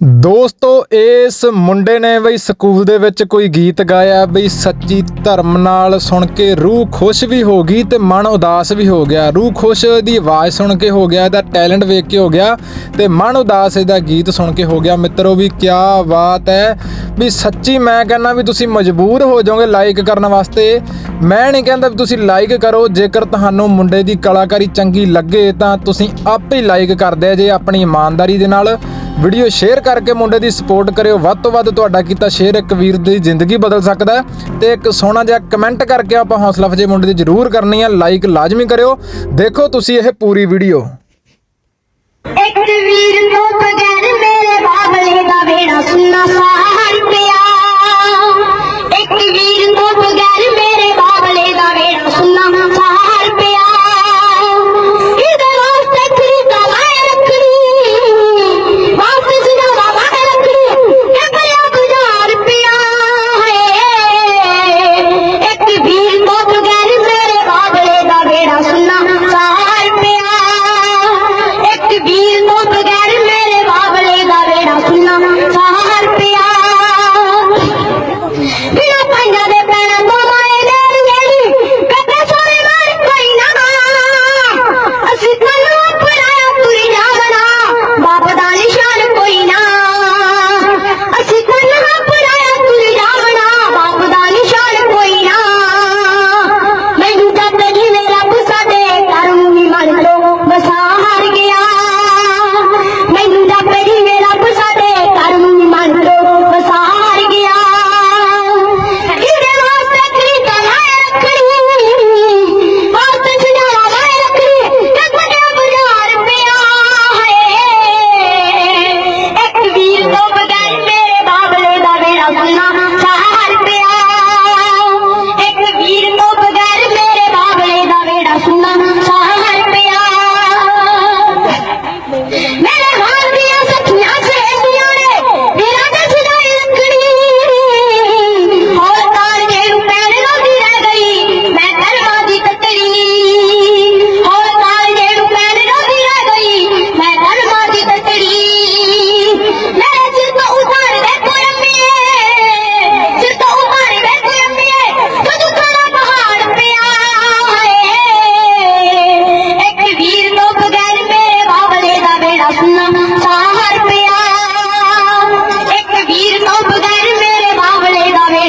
ਦੋਸਤੋ, ਇਸ ਮੁੰਡੇ ਨੇ ਬਈ ਸਕੂਲ ਦੇ ਵਿੱਚ ਕੋਈ ਗੀਤ ਗਾਇਆ, ਬਈ ਸੱਚੀ ਧਰਮ ਨਾਲ ਸੁਣ ਕੇ ਰੂਹ ਖੁਸ਼ ਵੀ ਹੋ ਗਈ ਤੇ ਮਨ ਉਦਾਸ ਵੀ ਹੋ ਗਿਆ। ਰੂਹ ਖੁਸ਼ ਦੀ ਆਵਾਜ਼ ਸੁਣ ਕੇ ਹੋ ਗਿਆ, ਇਹਦਾ ਟੈਲੈਂਟ ਵੇਖ ਕੇ ਹੋ ਗਿਆ ਤੇ ਮਨ ਉਦਾਸ ਇਹਦਾ ਗੀਤ ਸੁਣ ਕੇ ਹੋ ਗਿਆ। ਮਿੱਤਰੋ ਵੀ ਕੀ ਬਾਤ ਹੈ ਵੀ ਸੱਚੀ ਮੈਂ ਕਹਿੰਦਾ ਵੀ ਤੁਸੀਂ ਮਜਬੂਰ ਹੋ ਜਾਓਗੇ ਲਾਈਕ ਕਰਨ ਵਾਸਤੇ। ਮੈਂ ਨਹੀਂ ਕਹਿੰਦਾ ਵੀ ਤੁਸੀਂ ਲਾਈਕ ਕਰੋ, ਜੇਕਰ ਤੁਹਾਨੂੰ ਮੁੰਡੇ ਦੀ ਕਲਾਕਾਰੀ ਚੰਗੀ ਲੱਗੇ ਤਾਂ ਤੁਸੀਂ ਆਪੇ ਲਾਈਕ ਕਰਦੇ ਜੇ ਆਪਣੀ ਇਮਾਨਦਾਰੀ ਦੇ ਨਾਲ। ਵੀਡੀਓ ਸ਼ੇਅਰ ਕਰਕੇ ਮੁੰਡੇ ਦੀ ਸਪੋਰਟ ਕਰਿਓ। ਵੱਧ ਤੋਂ ਵੱਧ ਤੁਹਾਡਾ ਕੀਤਾ ਸ਼ੇਅਰ ਇੱਕ ਵੀਰ ਦੀ ਜ਼ਿੰਦਗੀ ਬਦਲ ਸਕਦਾ ਤੇ ਇੱਕ ਸੋਹਣਾ ਜਿਹਾ ਕਮੈਂਟ ਕਰਕੇ ਆਪਾਂ ਹੌਸਲਾ ਫਜੇ ਮੁੰਡੇ ਦੀ ਜ਼ਰੂਰ ਕਰਨੀ ਆ ਲਾਈਕ ਲਾਜ਼ਮੀ ਕਰਿਓ। ਦੇਖੋ ਤੁਸੀਂ ਇਹ ਪੂਰੀ ਵੀਡੀਓ। ਇੱਕ ਵੀਰ ਤੋਂ ਬਗੈਰ ਮੇਰੇ ਬਾਬਲੇ ਦਾ ਵੇੜਾ ਸੁੰਨਾ ਸਾ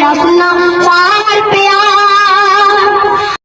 আসুন না